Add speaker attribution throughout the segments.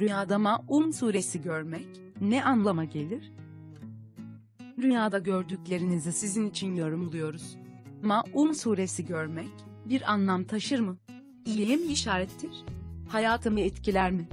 Speaker 1: Rüyada Maun suresi görmek ne anlama gelir? Rüyada gördüklerinizi sizin için yorumluyoruz. Maun suresi görmek bir anlam taşır mı? İyiye mi işarettir? Hayatımı etkiler mi?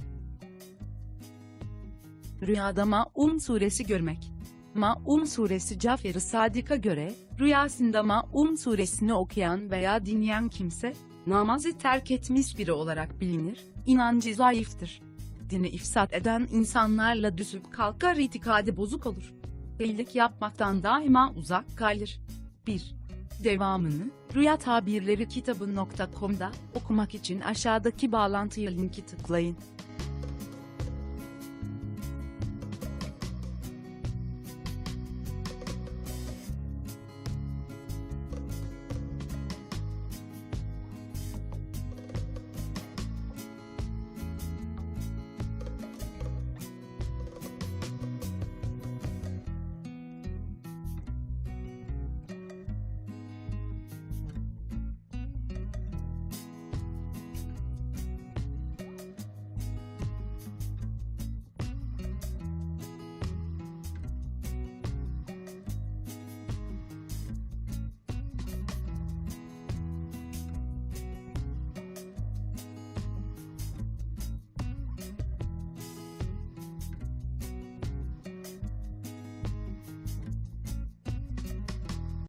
Speaker 1: Rüyada Maun suresi görmek. Maun suresi Cafer-i Sadık'a göre, rüyasında Maun suresini okuyan veya dinleyen kimse, namazı terk etmiş biri olarak bilinir, inancı zayıftır. Dini ifsat eden insanlarla düşüp kalkar itikadı bozuk olur. Delilik yapmaktan daima uzak kalır. 1. Devamını, Rüya Tabirleri kitabı.com'da okumak için aşağıdaki bağlantıya linki tıklayın.